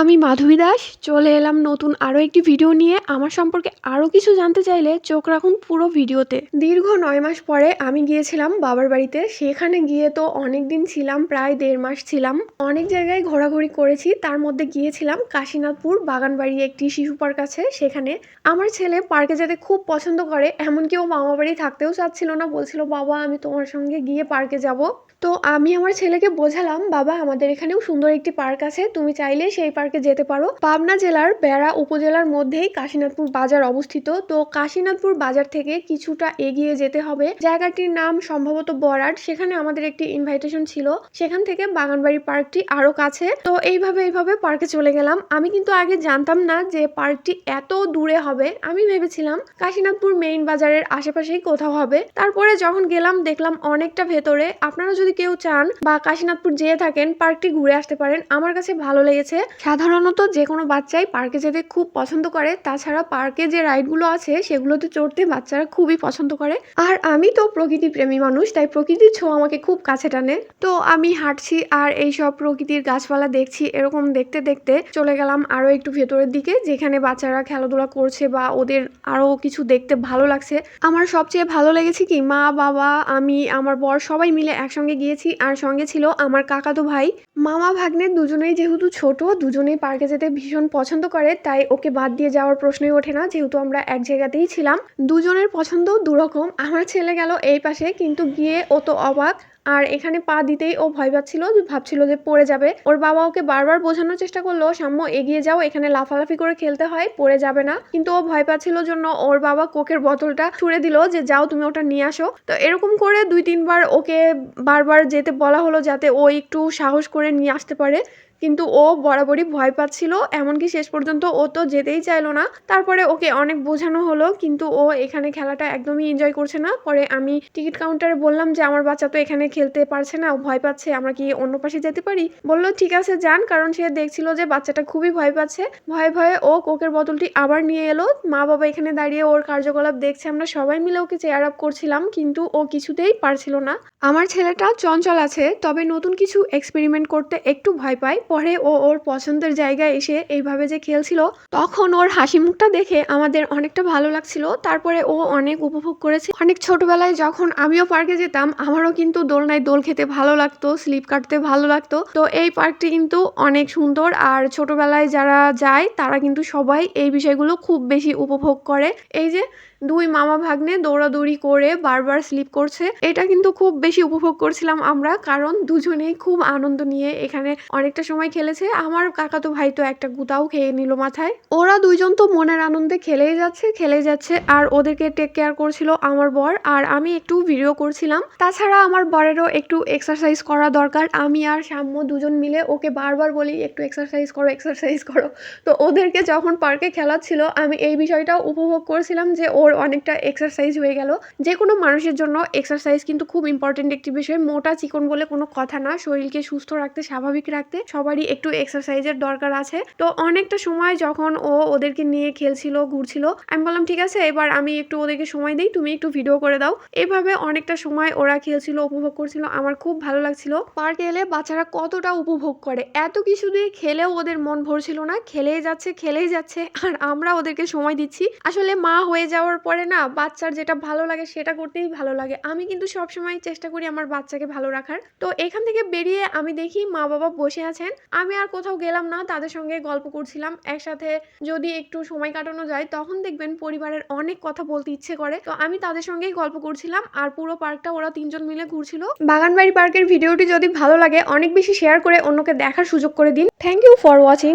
আমি মাধবী দাস, চলে এলাম নতুন আরও একটি ভিডিও নিয়ে। আমার সম্পর্কে আরও কিছু জানতে চাইলে চোখ রাখুন পুরো ভিডিওতে। দীর্ঘ নয় মাস পরে আমি গিয়েছিলাম বাবার বাড়িতে। সেখানে গিয়ে তো অনেক দিন ছিলাম, প্রায় দেড় মাস ছিলাম। অনেক জায়গায় ঘোরাঘুরি করেছি। তার মধ্যে গিয়েছিলাম কাশীনাথপুর বাগানবাড়ি একটি শিশু পার্ক আছে। সেখানে আমার ছেলে পার্কে যেতে খুব পছন্দ করে। এমনকি ও মামা বাড়ি থাকতেও চাচ্ছিল না। বলছিল, বাবা, আমি তোমার সঙ্গে গিয়ে পার্কে যাব। তো আমি আমার ছেলেকে বোঝালাম, বাবা, আমাদের এখানেও সুন্দর একটি পার্ক আছে। তুমি চাইলে সেই পার্কে যেতে পারো। পাবনা জেলার বেড়া উপজেলার মধ্যেই কাশীনাথপুর বাজার অবস্থিত। তো কাশীনাথপুর বাজার থেকে কিছুটা এগিয়ে যেতে হবে। জায়গাটির নাম সম্ভবত বরাট। সেখানে আমাদের একটি ইনভাইটেশন ছিল। সেখান থেকে বাগানবাড়ি পার্কটি আরও কাছে। তো এইভাবে এইভাবে পার্কে চলে গেলাম। আমি কিন্তু আগে জানতাম না যে পার্কটি এত দূরে হবে। আমি ভেবেছিলাম কাশীনাথপুর মেইন বাজারের আশেপাশেই কোথাও হবে। তারপরে যখন গেলাম, দেখলাম অনেকটা ভেতরে। আপনারা যদি কেউ চান বা কাশীনাথপুর যেয়ে থাকেন, পার্কটি ঘুরে আসতে পারেন। আমার কাছে ভালো লেগেছে। সাধারণত যে কোনো বাচ্চাই পার্কে যেতে খুব পছন্দ করে। তাছাড়া পার্কে যে রাইডগুলো আছে, সেগুলোতে চড়তে বাচ্চারা খুবই পছন্দ করে। আর আমি তো প্রকৃতি প্রেমী মানুষ, তাই প্রকৃতির ছোঁয়া আমাকে খুব কাছে টানে। তো আমি হাঁটছি আর এই সব প্রকৃতির গাছপালা দেখছি, এরকম দেখতে দেখতে চলে গেলাম আরও একটু ভেতরের দিকে, যেখানে বাচ্চারা খেলাধুলা করছে বা ওদের আরও কিছু দেখতে ভালো লাগছে। আমার সবচেয়ে ভালো লেগেছে কি, মা, বাবা, আমি, আমার বর সবাই মিলে একসঙ্গে গিয়েছি। আর সঙ্গে ছিল আমার কাকাতো ভাই। মামা ভাগ্নে দুজনেই যেহেতু ছোট দুজনেই পার্কে যেতে ভীষণ পছন্দ করে, তাই ওকে বাদ দিয়ে যাওয়ার প্রশ্নই ওঠে না, যেহেতু আমরা এক জায়গাতেই ছিলাম। দুজনের পছন্দ দুরকম, আমার ছেলে গেল এই পাশে, কিন্তু গিয়ে ও তো অবাক, আর এখানে পা দিতেই ও ভয় পাচ্ছিল, ভাবছিল যে পড়ে যাবে। ওর বাবা ওকে বারবার বোঝানোর চেষ্টা করল, সাম্য, এগিয়ে যাও, এখানে লাফালাফি করে খেলতে হয়, পড়ে যাবে না। কিন্তু ও ভয় পাচ্ছিল জন্য ওর বাবা কোকের বোতলটা ছুড়ে দিল যে, যাও, তুমি ওটা নিয়ে আসো। তো এরকম করে দুই তিনবার ওকে বারবার যেতে বলা হলো, যাতে ও একটু সাহস করে নিয়ে আসতে পারে। কিন্তু ও বরাবরই ভয় পাচ্ছিল, এমনকি শেষ পর্যন্ত ও তো যেতেই চাইলো না। তারপরে ওকে অনেক বোঝানো হলো, কিন্তু ও এখানে খেলাটা একদমই এনজয় করছে না। পরে আমি টিকিট কাউন্টারে বললাম যে, আমার বাচ্চা তো এখানে খেলতে পারছে না, ও ভয় পাচ্ছে, আমরা কি অন্য পাশে যেতে পারি? বলল, ঠিক আছে, যান। কারণ সে দেখছিল যে বাচ্চাটা খুবই ভয় পাচ্ছে। ভয়ে ভয়ে ও কোকের বোতলটি আবার নিয়ে এলো। মা বাবা এখানে দাঁড়িয়ে ওর কার্যকলাপ দেখছে, আমরা সবাই মিলে ওকে চেয়ার আপ করছিলাম, কিন্তু ও কিছুতেই পারছিল না। আমার ছেলেটা চঞ্চল আছে, তবে নতুন কিছু এক্সপেরিমেন্ট করতে একটু ভয় পায়। পরে ও ওর পছন্দের জায়গায় এসে এইভাবে যে খেলছিল, তখন ওর হাসি মুখটা দেখে আমাদের অনেকটা ভালো লাগছিল। তারপরে ও অনেক উপভোগ করেছে। অনেক ছোটবেলায় যখন আমিও পার্কে যেতাম, আমারও কিন্তু দোলনায় দোল খেতে ভালো লাগতো, স্লিপ কাটতে ভালো লাগতো। তো এই পার্কটি কিন্তু অনেক সুন্দর। আর ছোটবেলায় যারা যায়, তারা কিন্তু সবাই এই বিষয়গুলো খুব বেশি উপভোগ করে। এই যে দুই মামা ভাগ্নে দৌড়াদৌড়ি করে বারবার স্লিপ করছে। এটা কিন্তু খুব বেশি উপভোগ করছিলাম আমরা, কারণ দুজনেই খুব আনন্দ নিয়ে এখানে অনেকটা সময় খেলেছে। আমার কাকাতো ভাই তো একটা গুতাও খেয়ে নিল মাথায়। ওরা দুইজন তো মনের আনন্দে খেলেই যাচ্ছে খেলেই যাচ্ছে। আর ওদেরকে টেক কেয়ার করছিল আমার বর, আর আমি একটু ভিডিও করছিলাম। তাছাড়া আমার বরেরও একটু এক্সারসাইজ করা দরকার। আমি আর সাম্য দুজন মিলে ওকে বারবার বলি, একটু এক্সারসাইজ করো এক্সারসাইজ করো। তো ওদেরকে যখন পার্কে খেলাচ্ছিল, আমি এই বিষয়টাও উপভোগ করছিলাম যে ওর অনেকটা এক্সারসাইজ হয়ে গেল। যে কোনো মানুষের জন্য এক্সারসাইজ কিন্তু খুব ইম্পর্টেন্ট একটি বিষয়। মোটা চিকন বলে কোনো কথা না। শরীরকে সুস্থ রাখতে, স্বাভাবিক রাখতে সবারই একটু এক্সারসাইজের দরকার আছে। তো অনেকটা সময় যখন ও ওদেরকে নিয়ে খেলছিল, ঘুরছিল, আমি বললাম, ঠিক আছে, এবার আমি একটু ওদেরকে সময় দিই, তুমি একটু ভিডিও করে দাও। এভাবে অনেকটা সময় ওরা খেলছিল, উপভোগ করছিল। আমার খুব ভালো লাগছিল। পার্কে এলে বাচ্চারা কতটা উপভোগ করে? এত কিছু দিয়ে খেলেও ওদের মন ভরছিল না। খেলেই যাচ্ছে খেলেই যাচ্ছে। আর আমরা ওদেরকে সময় দিচ্ছি। আসলে মা হয়ে যাওয়ার পরে না বাচ্চার যেটা ভালো লাগে সেটা করতেই ভালো লাগে। আমি কিন্তু সবসময় চেষ্টা করি আমার বাচ্চাকে ভালো রাখার। তো এখান থেকে বেরিয়ে আমি দেখি মা বাবা বসে আছেন। আমি আর কোথাও গেলাম না, তাদের সঙ্গে গল্প করছিলাম। একসাথে যদি একটু সময় কাটানো যায়, তখন দেখবেন পরিবারের অনেক কথা বলতে ইচ্ছে করে। তো আমি তাদের সঙ্গেই গল্প করছিলাম আর পুরো পার্কটা ওরা তিনজন মিলে ঘুরছিল। বাগানবাড়ি পার্কের ভিডিওটি যদি ভালো লাগে, অনেক বেশি শেয়ার করে অন্যকে দেখার সুযোগ করে দিন। Thank you for watching